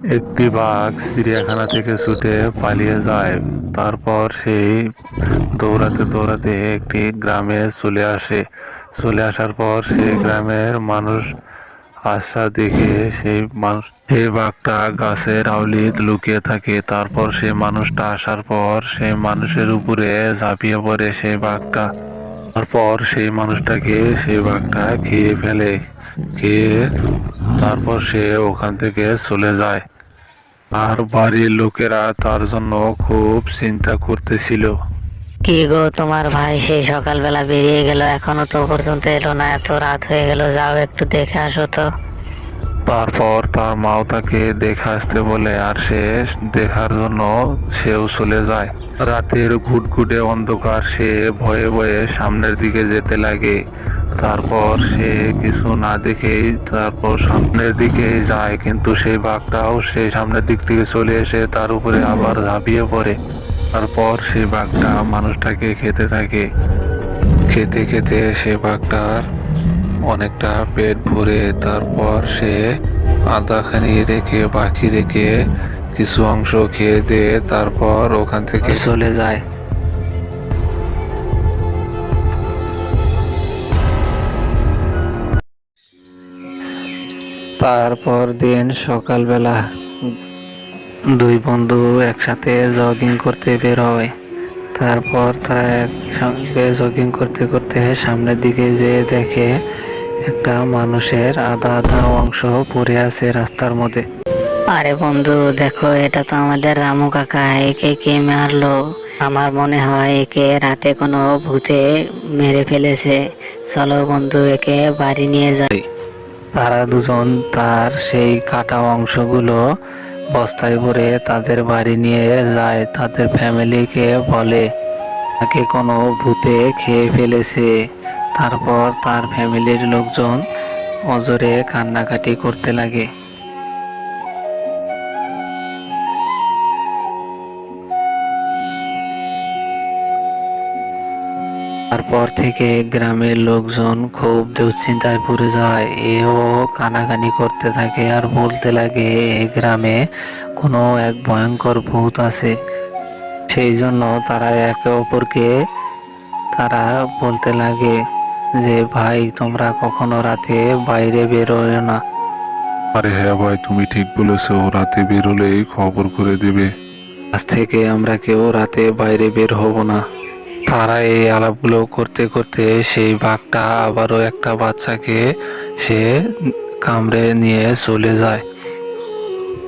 একটি বাঘ চিড়িয়াখানা থেকে ছুটে পালিয়ে যায়। তারপর সেই দৌড়াতে দৌড়াতে একটি গ্রামে চলে আসে। চলে আসার পর সেই গ্রামের মানুষ আশা দেখে সেই মানুষ সেই বাঘটা গাছের আউলিত লুকিয়ে থাকে। তারপর সেই মানুষটা আসার পর সেই মানুষের উপরে ঝাঁপিয়ে পড়ে সেই বাঘটা। তারপর সেই মানুষটাকে সেই বাঘটা খেয়ে ফেলে। খেয়ে তারপর সে ওখান থেকে চলে যায়। আর বাড়ির লোকেরা তার জন্য খুব চিন্তা করতেছিল। কি গো তোমার ভাই সেই সকালবেলা বেরিয়ে গেল এখনও তো পর্যন্ত এলো না এত রাত হয়ে গেল যাও একটু দেখে আসো তো। তারপর তার মাও তাকে দেখে আসতে বলে আর সে দেখার জন্য সেও চলে যায়। রাতের ঘুটঘুটে অন্ধকার সে ভয়ে ভয়ে সামনের দিকে যেতে লাগে। তারপর সে কিছু না দেখেই তারপর সামনের দিকে যায়, কিন্তু সেই বাঘটাও সেই সামনের দিক থেকে চলে এসে তার উপরে আবার ঝাঁপিয়ে পড়ে। তারপর সেই বাঘটা মানুষটাকে খেতে থাকে। খেতে খেতে সে বাঘটার অনেকটা পেট ভরে তারপর সে আদাখানি রেখে, বাকি রেখে কিছু অংশ খেয়ে দিয়ে তারপর ওখান থেকে চলে যায়। তারপর দিন সকালবেলা দুই বন্ধু একসাথে জগিং করতে বের হয়। তারপর তারা একসঙ্গে জগিং করতে করতে সামনের দিকে যেয়ে দেখে একটা মানুষের আধা আধা অংশ পড়ে আছে রাস্তার মধ্যে। আরে বন্ধু, দেখো, এটা তো আমাদের রামু কাকা, একে কে মারলো? আমার মনে হয় একে রাতে কোনো ভূতে মেরে ফেলেছে। চলো বন্ধু, একে বাড়ি নিয়ে যাই। তারা দুজন তার সেই কাটা অংশগুলো বস্তায় ভরে তাদের বাড়ি নিয়ে যায়, তাদের ফ্যামিলিকে বলে, তাকে কোনো ভূতে খেয়ে ফেলেছে। তারপর তার ফ্যামিলির লোকজন অজরে কান্নাকাটি করতে লাগে। তারপর থেকে গ্রামের লোকজন খুব দুশ্চিন্তায় পড়ে যায়। এও কানাকানি করতে থাকে আর বলতে লাগে এই গ্রামে কোনো এক ভয়ঙ্কর ভূত আছে। সেই জন্য তারা একে অপরকে তারা বলতে লাগে যে ভাই তোমরা কখনো রাতে বাইরে বেরোয় না। আরে হ্যাঁ ভাই তুমি ঠিক বলেছ রাতে বেরোলেই খবর করে দেবে। আজ থেকে আমরা কেউ রাতে বাইরে বের হব না। তারা এই আলাপগুলো করতে করতে সেই বাঘটা আবারও একটা বাচ্চাকে সে কামড়ে নিয়ে চলে যায়।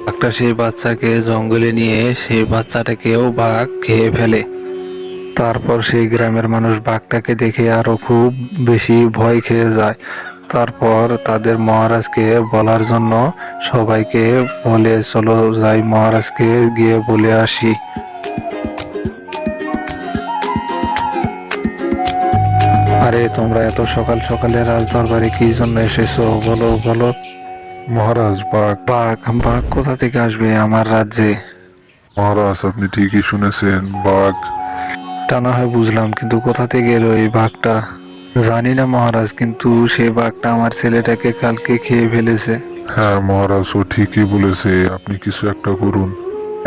বাঘটা সেই বাচ্চাকে জঙ্গলে নিয়ে সেই বাচ্চাটাকেও বাঘ খেয়ে ফেলে। তারপর সেই গ্রামের মানুষ বাঘটাকে দেখে আরও খুব বেশি ভয় খেয়ে যায়। তারপর তাদের মহারাজকে বলার জন্য সবাইকে বলে, চলো যাই মহারাজকে গিয়ে বলে আসি। আরে তোমরা এত সকাল সকালে রাজ দরবারে কি জন্য এসেছ? বলো বলো। মহারাজ বাঘ। বাঘ বাঘ কোথা থেকে আসবে আমার রাজ্যে? মহারাজ আপনি ঠিকই শুনেছেন বাঘ। তা না হয় বুঝলাম কিন্তু কোথা থেকে এলো এই বাঘটা? জানি না মহারাজ কিন্তু সেই বাঘটা আমার ছেলেটাকে কালকে খেয়ে ফেলেছে। হ্যাঁ মহারাজ ও ঠিকই বলেছে আপনি কিছু একটা করুন।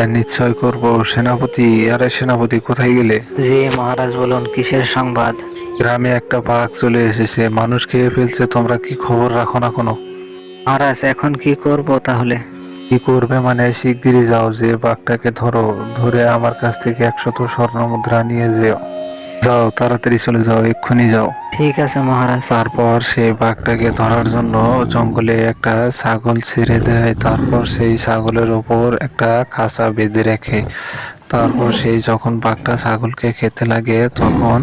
আর নিশ্চয় করব। সেনাপতি আরে সেনাপতি কোথায় গেলে? জি মহারাজ বলুন কিসের সংবাদ? গ্রামে একটা বাঘ চলে এসেছে। মানুষ খেয়ে ফেলছে তোমরা কি খবর রাখো না কোনো? মহারাজ এখন কি করব তাহলে? কি করবে মানে শিগগিরই যাও যে বাঘটাকে ধরো ধরে আমার কাছ থেকে একশত স্বর্ণ মুদ্রা নিয়ে যেও। যাও তাড়াতাড়ি চলে যাও এক্ষুনি যাও। ঠিক আছে মহারাজ। তারপর সেই বাঘটাকে ধরার জন্য জঙ্গলে একটা ছাগল ছেড়ে দেয়। তারপর সেই ছাগলের ওপর একটা খাঁচা বেঁধে রাখে তারপর সেই যখন বাঘটা ছাগলকে খেতে লাগে তখন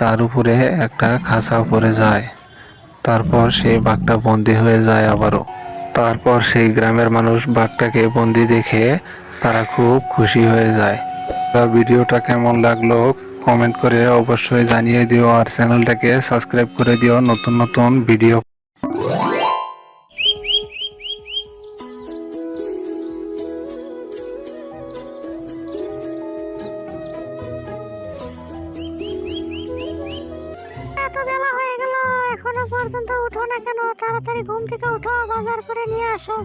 তার উপরে একটা খাঁচা পড়ে যায়। তারপর সেই বাঘটা বন্দি হয়ে যায় আবারও। তারপর সেই গ্রামের মানুষ বাঘটাকে বন্দি দেখে তারা খুব খুশি হয়ে যায়। ভিডিওটা কেমন লাগল কমেন্ট করে অবশ্যই জানিয়ে দিও আর চ্যানেলটাকে সাবস্ক্রাইব করে দিও। নতুন নতুন ভিডিও বাজার করে নিয়ে আসো।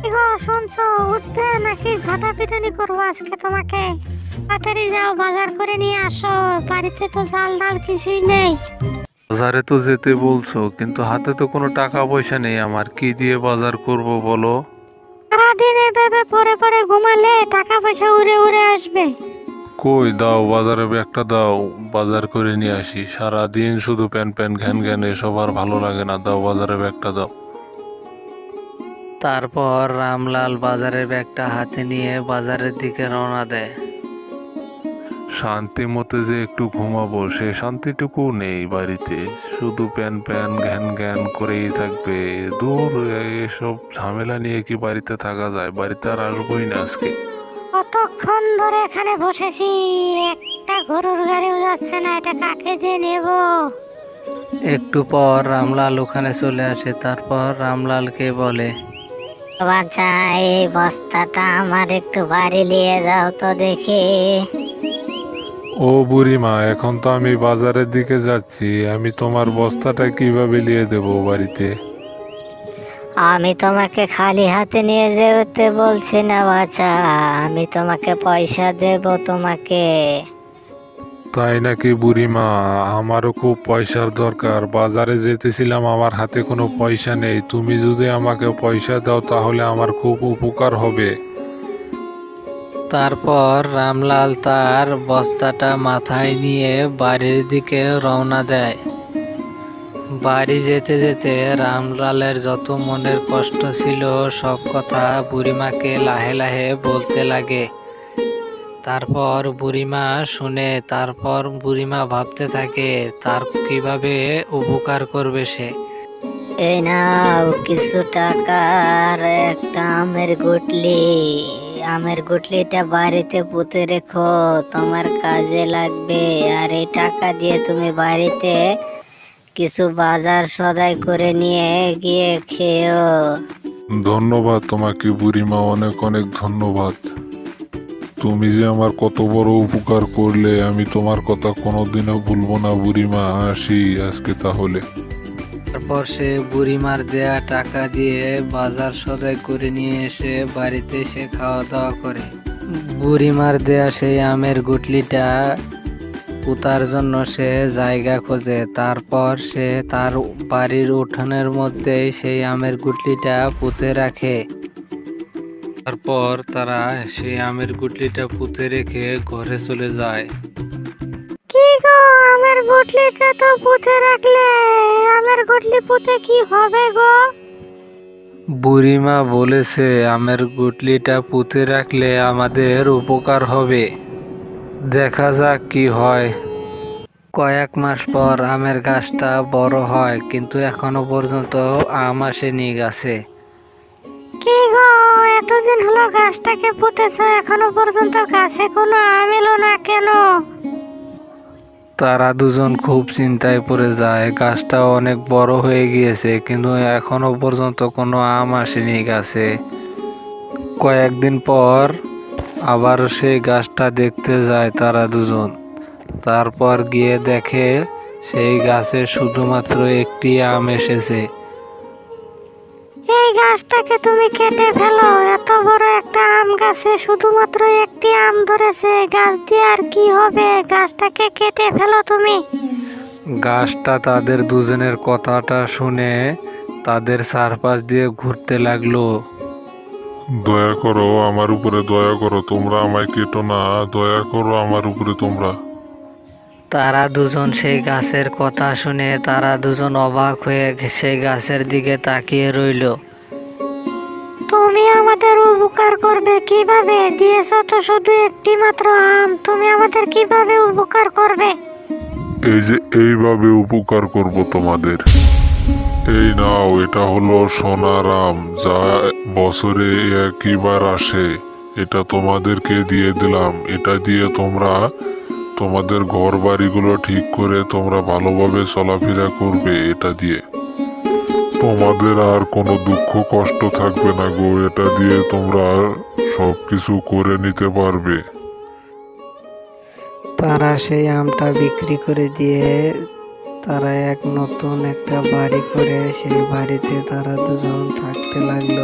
কি গো শুনছো? উঠবে নাকি ঝাঁটা পিটানি করব আজকে তোমাকে? তাড়াতাড়ি যাও বাজার করে নিয়ে আসো। বাড়িতে তো চাল ডাল কিছুই নেই। বাজারে তো যেতে বলছো কিন্তু হাতে তো কোনো টাকা পয়সা নেই আমার। কি দিয়ে বাজার করব বলো? সারাদিন এভাবে পরে পরে ঘুমালে টাকা পয়সা উড়ে উড়ে আসবে। কই দাও বাজারে ব্যাগটা দাও বাজার করে নিয়ে আসি। সারা দিন শুধু প্যান প্যান ঘ্যান ঘ্যান এসব আর ভালো লাগে না। দাও বাজারে একটা দাও। তারপর রামলাল বাজারের ব্যাগটা হাতে নিয়ে বাজারের দিকে রওনা দেয়। শান্তি মতে যে একটু ঘুমাবো সে শান্তিটুকু নেই বাড়িতে। শুধু প্যান প্যান ঘ্যান ঘ্যান করেই থাকবে। দূর এসব ঝামেলা নিয়ে কি বাড়িতে থাকা যায়? বাড়িতে আর আসবোই না আজকে। কতক্ষণ ধরে এখানে বসেছি? একটা গরুর গাড়িও যাচ্ছে না এটা কাকে দিয়ে নেব? একটু পর রামলাল ওখানে চলে আসে। তারপর রামলালকে বলে বাচ্চা এই বস্তাটা আমার একটু বাড়ি নিয়ে যাও তো দেখি। ও বুড়িমা এখন তো আমি বাজারের দিকে যাচ্ছি। আমি তোমার বস্তাটা কীভাবে নিয়ে দেবো বাড়িতে? আমি তোমাকে খালি হাতে নিয়ে যেতে বলছি না বাচ্চা আমি তোমাকে পয়সা দেব তোমাকে। তাই নাকি বুড়িমা? আমারও খুব পয়সার দরকার। বাজারে যেতেছিলাম, আমার হাতে কোনো পয়সা নেই। তুমি যদি আমাকে পয়সা দাও, তাহলে আমার খুব উপকার হবে। তারপর রামলাল তার বস্তাটা মাথায় নিয়ে বাড়ির দিকে রওনা দেয়। বাড়ি যেতে যেতে রামলালের যত মনের কষ্ট ছিল, সব কথা বুড়িমাকে লাহে লাহে বলতে লাগে। তারপর বুড়িমা শুনে তারপর বুড়িমা ভাবতে থাকে তার কীভাবে উপকার করবে সে? এই নাও কিছু টাকার একটা আমের গুটলি। আমের গুটলিটা বাড়িতে পুঁতে রেখো তোমার কাজে লাগবে। আর এই টাকা দিয়ে তুমি বাড়িতে কিছু বাজার সদাই করে নিয়ে গিয়ে খেও ধন্যবাদ তোমাকে বুড়িমা অনেক অনেক ধন্যবাদ। তুমি যে আমার কত বড় উপকার করলে, আমি তোমার কথা কোনোদিনও ভুলবো না বুড়িমা। আসি আজকে তাহলে। তারপর সে বুড়িমার দেয়া টাকা দিয়ে বাজার সদাই করে নিয়ে এসে বাড়িতে এসে খাওয়া দাওয়া করে। বুড়িমার দেয়া সেই আমের গুটলিটা পুতার জন্য সে জায়গা খোঁজে। তারপর সে তার বাড়ির উঠানের মধ্যেই সেই আমের গুটলিটা পুঁতে রাখে। তারপর তারা সেই আমের গুটলিটা পুঁতে রেখে ঘরে চলে যায়। কি গো আমের গুটলিটা তো পুঁতে রাখলে আমের গুটলি পুঁতে কি হবে গো? বুড়িমা বলেছে আমের গুটলিটা পুঁতে রাখলে আমাদের উপকার হবে। দেখা যাক কি হয়। কয়েক মাস পর আমের গাছটা বড় হয় কিন্তু এখনও পর্যন্ত আম আসেনি গাছে। কি গো এতদিন হলো গাছটাকে পুঁতেছ, এখনও পর্যন্ত গাছে কোনো আম এলো না কেন? তারা দুজন খুব চিন্তায় পড়ে যায়। গাছটা অনেক বড় হয়ে গিয়েছে, কিন্তু এখনও পর্যন্ত কোনো আম আসেনি গাছে। কয়েকদিন পর আবার সেই গাছটা দেখতে যায় তারা দুজন। তারপর গিয়ে দেখে সেই গাছে শুধুমাত্র একটি আম এসেছে। এই গাছটাকে তুমি কেটে ফেলো। এত বড় একটা আম গাছে শুধুমাত্র একটি আম ধরেছে। গাছ দিয়ে আর কি হবে? গাছটাকে কেটে ফেলো তুমি। গাছটা তাদের দুজনের কথাটা শুনে তাদের চারপাশ দিয়ে ঘুরতে লাগল। দয়া করো আমার উপরে দয়া করো তোমরা আমায় কেটো না। দয়া করো আমার উপরে তোমরা। তারা দুজন সেই গাছের কথা শুনে তারা দুজন অবাক হয়ে সেই গাছের দিকে তাকিয়ে রইল। তুমি আমাদের উপকার করবে কীভাবে? দিয়েছ তো শুধু একটি মাত্র আম। তুমি আমাদের কীভাবে উপকার করবে? এই যে এইভাবে উপকার করব তোমাদের। এই নাও এটা হলো সোনার আম যা বছরে একইবার আসে। এটা তোমাদেরকে দিয়ে দিলাম। এটা দিয়ে তোমরা তোমাদের ঘর বাড়িগুলো ঠিক করে তোমরা ভালোভাবে চলাফেরা করবে এটা দিয়ে। তোমাদের আর কোনো দুঃখ কষ্ট থাকবে না গো, এটা দিয়ে তোমরা আর সব কিছু করে নিতে পারবে। তারা সেই আমটা বিক্রি করে দিয়ে তারা এক নতুন একটা বাড়ি করে সেই বাড়িতে তারা দুজন থাকতে লাগল।